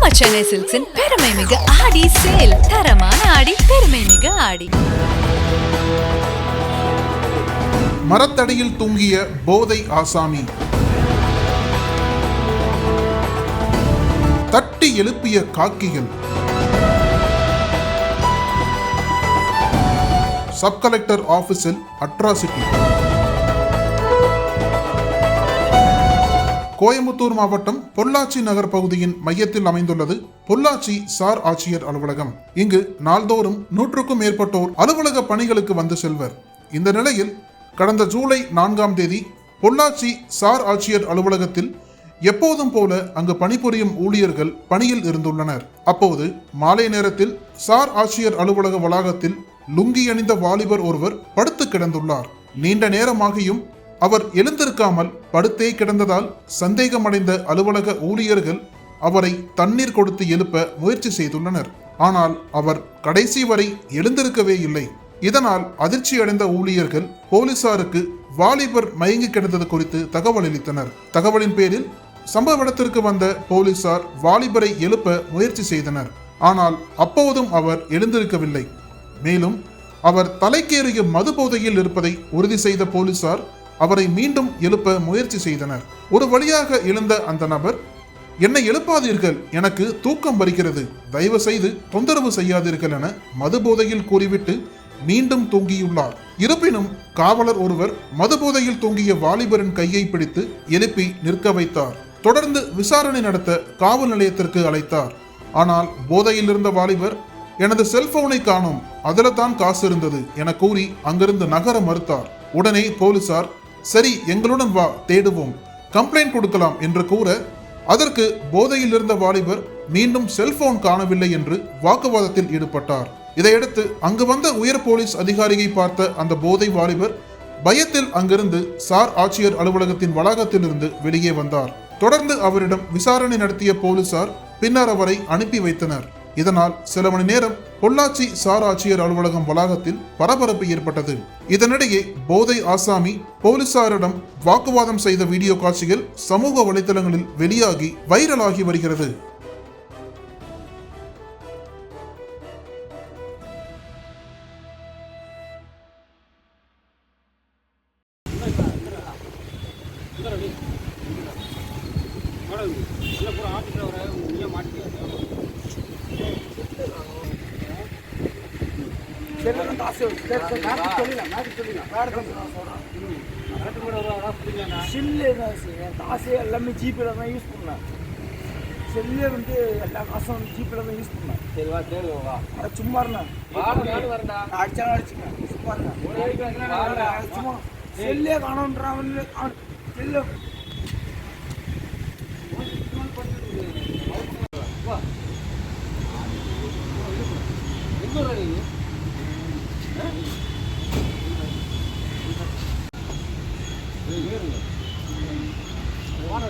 நம்ம சென்னை சில்க்ஸின் பெருமை மிகு ஆடி சேல் தரமான ஆடி பெருமை மிகு ஆடி. மரத்தடியில் தூங்கிய போதை ஆசாமி. தட்டி எழுப்பிய காக்கிகள். சப் கலெக்டர் ஆபீஸில் அட்ராசிட்டி. கோயம்புத்தூர் மாவட்டம் பொள்ளாச்சி நகர் பகுதியின் மையத்தில் அமைந்துள்ளது பொள்ளாச்சி சார் ஆட்சியர் அலுவலகம். இங்கு நாள்தோறும் நூற்றுக்கும் மேற்பட்டோர் அலுவலக பணிகளுக்கு வந்து செல்வர். இந்த நிலையில் கடந்த ஜூலை நான்காம் தேதி பொள்ளாச்சி சார் ஆட்சியர் அலுவலகத்தில் எப்போதும் போல அங்கு பணிபுரியும் ஊழியர்கள் பணியில் இருந்துள்ளனர். அப்போது மாலை நேரத்தில் சார் ஆட்சியர் அலுவலக வளாகத்தில் லுங்கி அணிந்த வாலிபர் ஒருவர் படுத்து கிடந்துள்ளார். நீண்ட நேரமாகியும் அவர் எழுந்திருக்காமல் படுத்தே கிடந்ததால் சந்தேகமடைந்த அலுவலக ஊழியர்கள் அவரை தண்ணீர் கொடுத்து எழுப்ப முயற்சி செய்துள்ளனர். ஆனால் அவர் கடைசி வரை எழுந்திருக்கவே இல்லை. இதனால் அதிர்ச்சியடைந்த ஊழியர்கள் போலீசாருக்கு வாலிபர் மயங்கி கிடந்தது குறித்து தகவல் அளித்தனர். தகவலின் பேரில் சம்பவ இடத்திற்கு வந்த போலீசார் வாலிபரை எழுப்ப முயற்சி செய்தனர். ஆனால் அப்போதும் அவர் எழுந்திருக்கவில்லை. மேலும் அவர் தலைக்கேறிய மது போதையில் இருப்பதை உறுதி செய்த போலீசார் அவரை மீண்டும் எழுப்ப முயற்சி செய்தனர். ஒரு வழியாக எழுந்த அந்த நபர் என்னை எழுப்பாதீர்கள் எனக்கு தூக்கம் வருகிறது. தயவு செய்து தொந்தரவு செய்யாதீர்கள் என மது போதையில் கூறிவிட்டு மீண்டும் தூங்கியுள்ளார். இருப்பினும் காவலர் ஒருவர் மது போதையில் தூங்கிய வாலிபரின் கையை பிடித்து எழுப்பி நிற்க வைத்தார். தொடர்ந்து விசாரணை நடத்த காவல் நிலையத்திற்கு அழைத்தார். ஆனால் போதையில் இருந்த வாலிபர் எனது செல்போனை காணும். அதில் தான் காசு இருந்தது என கூறி அங்கிருந்து நகர மறுத்தார். உடனே போலீசார் சரி எங்களுடன் வா தேடுவோம். கம்ப்ளைண்ட் கொடுக்கலாம் என்று கூற அதற்கு போதையில் இருந்த வாலிபர் மீண்டும் செல்போன் காணவில்லை என்று வாக்குவாதத்தில் ஈடுபட்டார். இதையடுத்து அங்கு வந்த உயர் போலீஸ் அதிகாரியை பார்த்த அந்த போதை வாலிபர் பயத்தில் அங்கிருந்து சார் ஆட்சியர் அலுவலகத்தின் வளாகத்திலிருந்து வெளியே வந்தார். தொடர்ந்து அவரிடம் விசாரணை நடத்திய போலீசார் பின்னர் அவரை அனுப்பி வைத்தனர். இதனால் சில மணி நேரம் பொள்ளாச்சி சார் ஆட்சியர் அலுவலகம் வளாகத்தில் பரபரப்பு ஏற்பட்டது இதனிடையே போதை ஆசாமி போலீசாரிடம் வாக்குவாதம் செய்த வீடியோ காட்சிகள் சமூக வலைதளங்களில் வெளியாகி வைரலாகி வருகிறது செல்லு காசு எல்லாமே ஜிபேல தான் யூஸ் பண்ணேன் செல்லே வந்து எல்லா காசும் வந்து ஜிபேல தான் யூஸ் பண்ணேன் சரி தேடுவா தேடு அட சும்மா இருந்தேன் வாடு நாடு வரண்டா நான் அடிச்சாலும் அடிச்சுக்கேன் சும்மா இருந்தேன் சும்மா செல்லே காணோன்றான் செல்லு